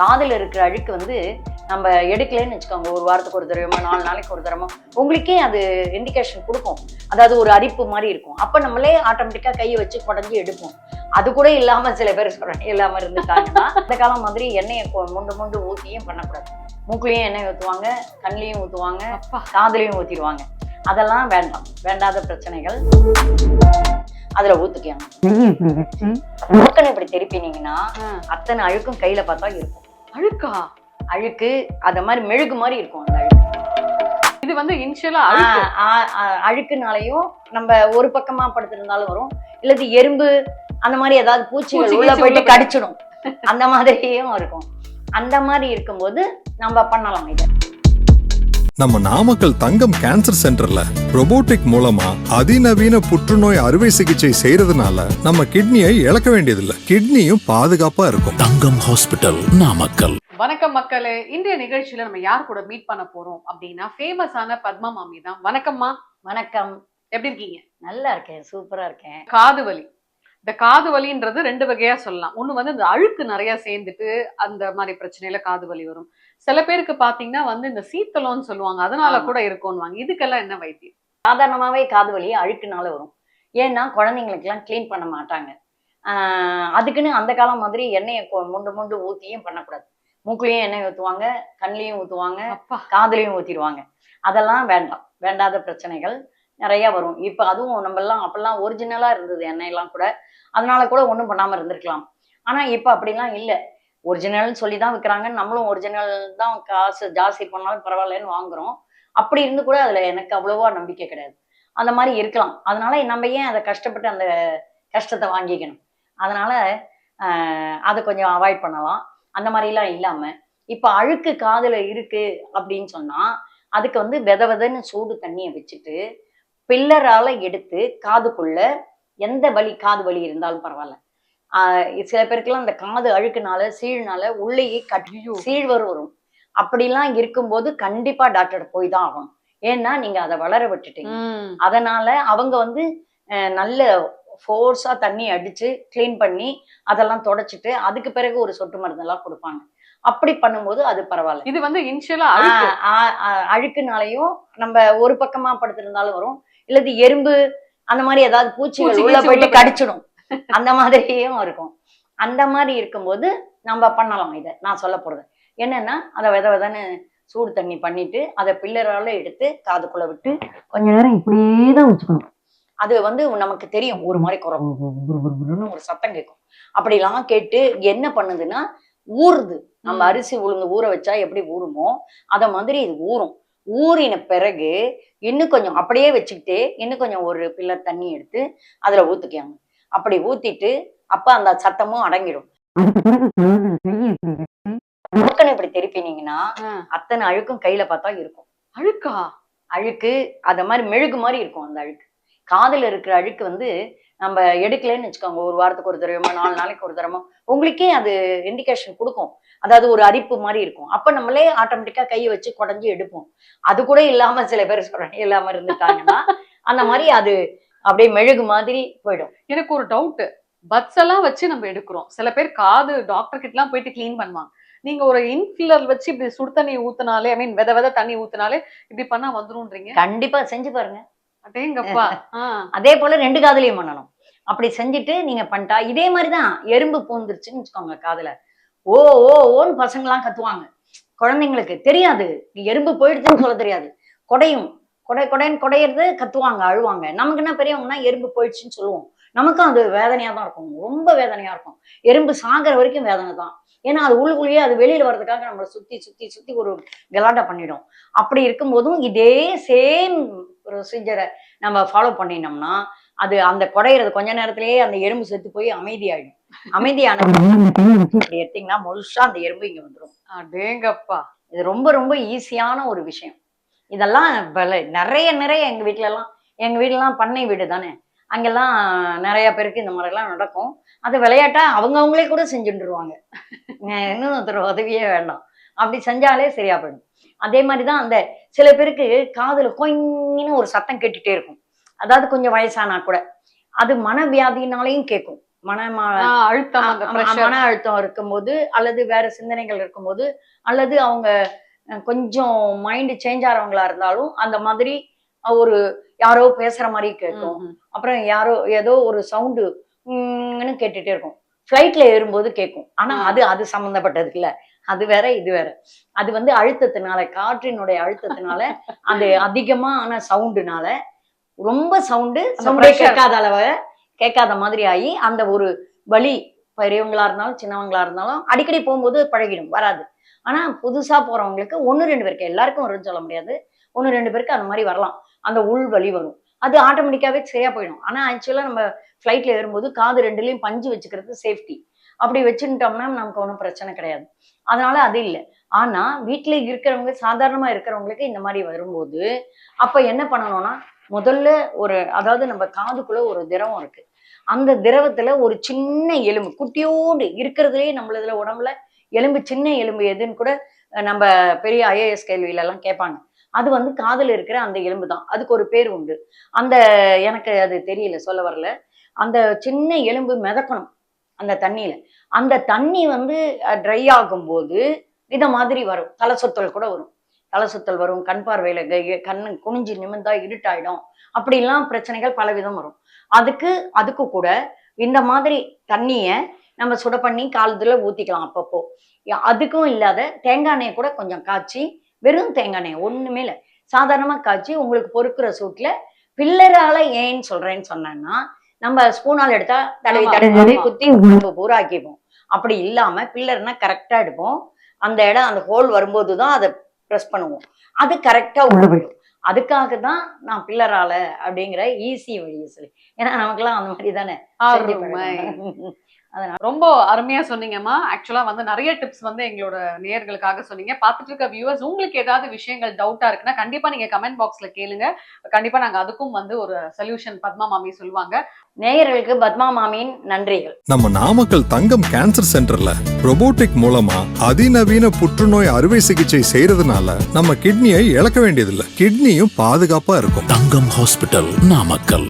காதில் இருக்கிற அழுக்கு வந்து நம்ம எடுக்கலைன்னு வச்சுக்கோங்க. ஒரு வாரத்துக்கு ஒரு தடவைமா நாலு நாளைக்கு ஒரு தடவை உங்களுக்கே அது இண்டிகேஷன் கொடுக்கும். அதாவது ஒரு அரிப்பு மாதிரி இருக்கும். அப்போ நம்மளே ஆட்டோமேட்டிக்காக கையை வச்சு குடஞ்சி எடுப்போம். அது கூட இல்லாமல் சில பேர் சொல்கிறாங்க இல்லாமல் இருந்துட்டாங்கன்னா இந்த காலம் மாதிரி எண்ணெயை முண்டு முண்டு ஊற்றியும் பண்ணக்கூடாது. மூக்குலேயும் எண்ணெய் ஊற்றுவாங்க கண்ணிலையும் ஊற்றுவாங்க அப்பா. காதுலையும் ஊற்றிடுவாங்க அதெல்லாம் வேண்டாம். வேண்டாத பிரச்சனைகள். அதுல ஊத்துக்கலாம் மூக்கனை இப்படி திருப்பினீங்கன்னா. அத்தனை அழுக்கும் கையில பார்த்தா இருக்கும். அழுக்கா? அழுக்கு அத மாதிரி மெழுகு மாதிரி இருக்கும் அந்த அழுக்கு. இது வந்து இனிஷியலா அழுக்குனாலையும் நம்ம ஒரு பக்கமா படுத்திருந்தாலும் வரும். இல்லது எறும்பு அந்த மாதிரி ஏதாவது பூச்சிகள் பூச்சி உள்ள போயிட்டு. கடிச்சிடும். அந்த மாதிரியும் இருக்கும். அந்த மாதிரி இருக்கும்போது நம்ம பண்ணலாம் இதை. நம்ம நாமக்கல் தங்கம் கேன்சர் சென்டர்ல robotic மூலமா அதிநவீன புற்றுநோய் அறுவை சிகிச்சை செய்யறதுனால நம்ம கிட்னியை இழக்க வேண்டியதில்லை. கிட்னியும் பாதுகாப்பா இருக்கும். தங்கம் ஹாஸ்பிட்டல் நாமக்கல். வணக்கம் மக்களே. இன்றைய நிகழ்ச்சியில நம்ம யார் கூட மீட் பண்ண போறோம் அப்படின்னா ஃபேமஸான பத்மா மாமி தான். வணக்கம்மா. வணக்கம். எப்படி இருக்கீங்க? நல்லா இருக்கேன். சூப்பரா இருக்கேன். காது வலி. இந்த காது வலின்றது ரெண்டு வகையா சொல்லலாம். ஒண்ணு வந்து இந்த அழுக்கு நிறைய சேர்ந்துட்டு அந்த மாதிரி பிரச்சனையில காது வலி வரும். சில பேருக்கு பாத்தீங்கன்னா வந்து இந்த சீத்தலம்னு சொல்லுவாங்க. அதனால. கூட இருக்கும்வாங்க இதுக்கெல்லாம் என்ன வைத்தியம்? சாதாரணமாவே காது வலி அழுக்குனால வரும். ஏன்னா குழந்தைங்களுக்கெல்லாம் க்ளீன் பண்ண மாட்டாங்க. ஆஹ் அதுக்குன்னு அந்த காலம் மாதிரி எண்ணெயை முண்டு முண்டு ஊத்தியும் பண்ணக்கூடாது. மூக்குலயும் எண்ணெய் ஊத்துவாங்க கண்ணிலையும் ஊத்துவாங்க அப்பா. காதுலையும் ஊத்திடுவாங்க. அதெல்லாம் வேண்டாம். வேண்டாத பிரச்சனைகள். நிறைய வரும். இப்போ அதுவும் நம்ம எல்லாம் அப்பெல்லாம் ஒரிஜினலா இருந்தது எண்ணெயெல்லாம் கூட. அதனால கூட ஒன்றும் பண்ணாம இருந்திருக்கலாம். ஆனா இப்போ அப்படிலாம் இல்லை. ஒரிஜினல்னு சொல்லி தான் விற்கிறாங்க நம்மளும் ஒரிஜினல் தான் காசு ஜாஸ்தி பண்ணாலும் பரவாயில்லன்னு வாங்குறோம். அப்படி இருந்து கூட அதுல எனக்கு அவ்வளவா நம்பிக்கை கிடையாது. அந்த மாதிரி இருக்கலாம். அதனால நம்ம ஏன் அதை கஷ்டப்பட்டு அந்த கஷ்டத்தை வாங்கிக்கணும்? அதனால அதை கொஞ்சம் அவாய்ட் பண்ணலாம். அந்த மாதிரிலாம் இல்லாம இப்ப அழுக்கு காதுல இருக்கு அப்படின்னு சொன்னா அதுக்கு வந்து வித விதன்னு சூடு தண்ணியை வச்சுட்டு பில்லரால எடுத்து காதுக்குள்ள எந்த வலி காது வலி இருந்தாலும் பரவாயில்ல. ஆஹ் சில பேருக்குலாம் அந்த காது அழுக்குனால சீழ்னால உள்ளேயே கட்டி சீழ்வர் வரும். அப்படிலாம் இருக்கும்போது கண்டிப்பா டாக்டர் போய் தான் ஆகணும். ஏன்னா நீங்க அதை வளர விட்டுட்டீங்க. அதனால அவங்க வந்து நல்ல ஃபோர்ஸா தண்ணி அடிச்சு க்ளீன் பண்ணி அதெல்லாம் தொடச்சிட்டு அதுக்கு பிறகு ஒரு சொட்டு மருந்தெல்லாம் கொடுப்பாங்க. அப்படி பண்ணும்போது அது பரவாயில்ல. இது வந்து இனிஷியலா அழுக்குனாலையும் நம்ம ஒரு பக்கமா படுத்திருந்தாலும் வரும். இல்லது எறும்பு அந்த மாதிரி ஏதாவது பூச்சிகள் பூச்சி உள்ள போயிட்டு கடிச்சிடும். அந்த மாதிரியும் இருக்கும். அந்த மாதிரி இருக்கும்போது நம்ம பண்ணலாம் இதை. நான் சொல்ல போறது. என்னன்னா அதை வித விதன்னு சூடு தண்ணி பண்ணிட்டு அதை பில்லரால எடுத்து காதுக்குள்ள விட்டு கொஞ்ச நேரம் இப்படியே தான் வச்சுக்கணும். அது வந்து நமக்கு தெரியும். ஒரு மாதிரி குறை குருன்னு ஒரு சத்தம் கேட்கும். அப்படிலாம் கேட்டு என்ன பண்ணுதுன்னா ஊறுது. நம்ம. அரிசி உளுந்து ஊற வச்சா எப்படி ஊறுமோ அத மாதிரி இது ஊறும். ஊறின பிறகு இன்னும் கொஞ்சம் அப்படியே வச்சுக்கிட்டு இன்னும் கொஞ்சம் ஒரு பில்லர் தண்ணி எடுத்து அதுல ஊத்திக்காங்க. அப்படி ஊத்திட்டு அப்ப அந்த சத்தமும் அடங்கிடும். மூக்கனை இப்படி திருப்பினீங்கன்னா. அத்தனை அழுக்கும் கையில பார்த்தா இருக்கும். அழுக்கா? அழுக்கு அத மாதிரி மெழுகு மாதிரி இருக்கும் அந்த அழுக்கு. காதுல இருக்கிற அழுக்கு வந்து நம்ம எடுக்கலைன்னு வச்சுக்கோங்க. ஒரு வாரத்துக்கு ஒரு தடவைமா நாலு நாளைக்கு ஒரு தடவை உங்களுக்கே அது இண்டிகேஷன் கொடுக்கும். அதாவது ஒரு அரிப்பு மாதிரி இருக்கும். அப்ப நம்மளே ஆட்டோமேட்டிக்கா கையை வச்சு குடஞ்சி எடுப்போம். அது கூட இல்லாம சில பேர் சொல்றாங்க இல்லாம இருந்துட்டாங்கன்னா. அந்த மாதிரி அது அப்படியே மெழுகு மாதிரி போயிடும். எனக்கு ஒரு டவுட் பட்ஸ் எல்லாம் வச்சு நம்ம எடுக்கிறோம். சில பேர் காது டாக்டர் கிட்ட எல்லாம் போயிட்டு க்ளீன் பண்ணுவாங்க. நீங்க ஒரு இன்ஃபில்லர் வச்சு இப்படி சுடு தண்ணி ஊத்துனாலே ஐ மீன் வித வித தண்ணி ஊத்துனாலே இப்படி பண்ணா வந்துரும்ன்றீங்க? கண்டிப்பா செஞ்சு பாருங்க. அடேங்கப்பா. அதே போல ரெண்டு காதுலயும் பண்ணணும். அப்படி செஞ்சுட்டு நீங்க பண்ணிட்டா இதே மாதிரிதான் எறும்பு பூந்துருச்சுன்னு வச்சுக்கோங்க காதுல. ஓ ஓ ஓன்னு பசங்களாம் கத்துவாங்க. குழந்தைங்களுக்கு தெரியாது. எறும்பு போயிடுச்சுன்னு சொல்ல தெரியாது. கொடையும் கொடை கொடைன்னு கொடையிறது கத்துவாங்க அழுவாங்க. நமக்கு என்ன பெரியவங்கன்னா எறும்பு போயிடுச்சுன்னு சொல்லுவோம். நமக்கும் அது வேதனையா தான் இருக்கும். ரொம்ப வேதனையா இருக்கும். எறும்பு சாகிற வரைக்கும் வேதனை தான். ஏன்னா அது உள்ளுக்குள்ளேயே அது வெளியில வர்றதுக்காக நம்மளை சுத்தி சுத்தி சுத்தி ஒரு கலாட்டா பண்ணிடும். அப்படி இருக்கும்போதும் இதே சேம் ப்ரொசீஜரை நம்ம ஃபாலோ பண்ணினோம்னா அது அந்த குடையிறது கொஞ்ச நேரத்திலேயே அந்த எறும்பு செத்து போய் அமைதியாயிடும். அமைதியான இப்படி எடுத்தீங்கன்னா முழுசா அந்த எறும்பு இங்க வந்துடும் அடேங்கப்பா. இது ரொம்ப ரொம்ப ஈஸியான ஒரு விஷயம். இதெல்லாம் நிறைய நிறைய எங்க வீட்ல எல்லாம் எங்க வீட்லலாம் பண்ணை வீடு தானே. அங்கெல்லாம் நிறைய பேருக்கு இந்த மாதிரிலாம் நடக்கும். அது விளையாட்டா அவங்க அவங்களே கூட செஞ்சுட்டுருவாங்க. இன்னும் ஒருத்தர் உதவியே வேண்டாம். அப்படி செஞ்சாலே சரியா போயிடும். அதே மாதிரி தான் அந்த சில பேருக்கு காதுல கொயின்னு ஒரு சத்தம் கேட்டுட்டே இருக்கும். அதாவது கொஞ்சம் வயசானா கூட. அது மனவியாதினாலையும் கேட்கும் மன அழுத்தம். மன அழுத்தம் இருக்கும்போது அல்லது வேற சிந்தனைகள் இருக்கும்போது அல்லது அவங்க கொஞ்சம் மைண்ட் சேஞ்ச் ஆறவங்களா இருந்தாலும் அந்த மாதிரி ஒரு யாரோ பேசுற மாதிரி கேட்கும். அப்புறம் யாரோ ஏதோ ஒரு சவுண்டு கேட்டுட்டே இருக்கும். ஃப்ளைட்ல ஏறும்போது கேட்கும் ஆனா. அது அது சம்மந்தப்பட்டது இல்ல. அது வேற இது வேற. அது வந்து அழுத்தத்தினால காற்றினுடைய அழுத்தத்தினால அது அதிகமான சவுண்டுனால ரொம்ப சவுண்டு சவுண்டே. கேட்காத அளவு கேட்காத மாதிரி ஆகி அந்த ஒரு வலி பெரியவங்களா இருந்தாலும் சின்னவங்களா இருந்தாலும் அடிக்கடி போகும்போது பழகிடும் வராது. ஆனா புதுசா போறவங்களுக்கு ஒண்ணு ரெண்டு பேருக்கு எல்லாருக்கும் வரும்னு சொல்ல முடியாது. ஒண்ணு ரெண்டு பேருக்கு அந்த மாதிரி வரலாம். அந்த உள் வலி வரும். அது ஆட்டோமேட்டிக்காவே சரியா போயிடும். ஆனா ஆக்சுவலா நம்ம ஃப்ளைட்ல ஏறும்போது காது ரெண்டுலயும் பஞ்சு வச்சுக்கிறது சேஃப்டி அப்படி வச்சுட்டோம்னா நமக்கு ஒன்றும் பிரச்சனை கிடையாது. அதனால அது இல்லை. ஆனா வீட்டுல இருக்கிறவங்க சாதாரணமா இருக்கிறவங்களுக்கு இந்த மாதிரி வரும்போது அப்ப என்ன பண்ணணும்னா முதல்ல ஒரு அதாவது நம்ம காதுக்குள்ள ஒரு திரவம் இருக்கு. அந்த திரவத்துல ஒரு சின்ன எலும்பு குட்டியோண்டு இருக்கிறதுலே நம்மளதுல உடம்புல எலும்பு சின்ன எலும்பு எதுன்னு கூட நம்ம பெரிய ஐஏஎஸ் கேள்வியில எல்லாம் கேட்பாங்க. அது வந்து காதில் இருக்கிற அந்த எலும்பு தான். அதுக்கு ஒரு பேர் உண்டு. அந்த எனக்கு அது தெரியல சொல்ல வரல. அந்த சின்ன எலும்பு மிதக்கணும் அந்த தண்ணியில. அந்த தண்ணி வந்து ட்ரை ஆகும்போது இத மாதிரி வரும். தலை சொத்தல் கூட வரும். தலை சுத்தல் வரும் கண் பார்வையில க- கண்ணு குனிஞ்சு நிமிந்தா இருட்டாயிடும். அப்படிலாம் பிரச்சனைகள் பலவிதம் வரும். அதுக்கு அதுக்கு கூட இந்த மாதிரி தண்ணிய நம்ம சுட பண்ணி காலத்துல ஊத்திக்கலாம் அப்பப்போ. அதுக்கும் இல்லாத தேங்காய் எண்ணெயை கூட கொஞ்சம் காய்ச்சி வெறும் தேங்காய் எண்ணெய் ஒண்ணுமே இல்லை. சாதாரணமா காய்ச்சி உங்களுக்கு பொறுக்கிற சூட்ல பில்லரால ஏன்னு சொல்றேன்னு சொன்னேன்னா நம்ம ஸ்பூனால் எடுத்தா தடவி தடவி. குத்தி உடம்பு பூரா ஆக்கிப்போம் அப்படி இல்லாம பில்லர்னா கரெக்டா எடுப்போம். அந்த இடம் அந்த ஹோல் வரும்போது தான் அதை ப்ரெஸ் பண்ணுவோம். அது கரெக்டா உள்ள போயிடும். அதுக்காக தான் நான் பில்லரால அப்படிங்கிற ஈஸி வழியை சொல்லி ஏன்னா நமக்கெல்லாம் அந்த மாதிரி தானே. ரொம்ப அருமையா சொன்னீங்கம்மா. ஆக்சுவலா வந்து நிறைய டிப்ஸ் வந்து எங்களோட நேயர்களுக்காக சொன்னீங்க. பார்த்துட்டு இருக்க வியூவர்ஸ் உங்களுக்கு ஏதாவது விஷயங்கள் டவுட்டா இருக்குன்னா கண்டிப்பா நீங்க கமெண்ட் பாக்ஸ்ல கேளுங்க. கண்டிப்பா நாங்க அதுக்கும் வந்து ஒரு சொல்யூஷன் பத்மா மாமி சொல்லுவாங்க நேயர்களுக்கு பத்மா மாமியின் நன்றிகள். நம்ம நாமக்கல் தங்கம் கேன்சர் சென்டர்ல robotic மூலமா அதிநவீன புற்றுநோய் அறுவை சிகிச்சை செய்யறதுனால நம்ம கிட்னியை இழக்க வேண்டியதில்லை. கிட்னியும் பாதுகாப்பா இருக்கும். தங்கம் ஹாஸ்பிட்டல் நாமக்கல்.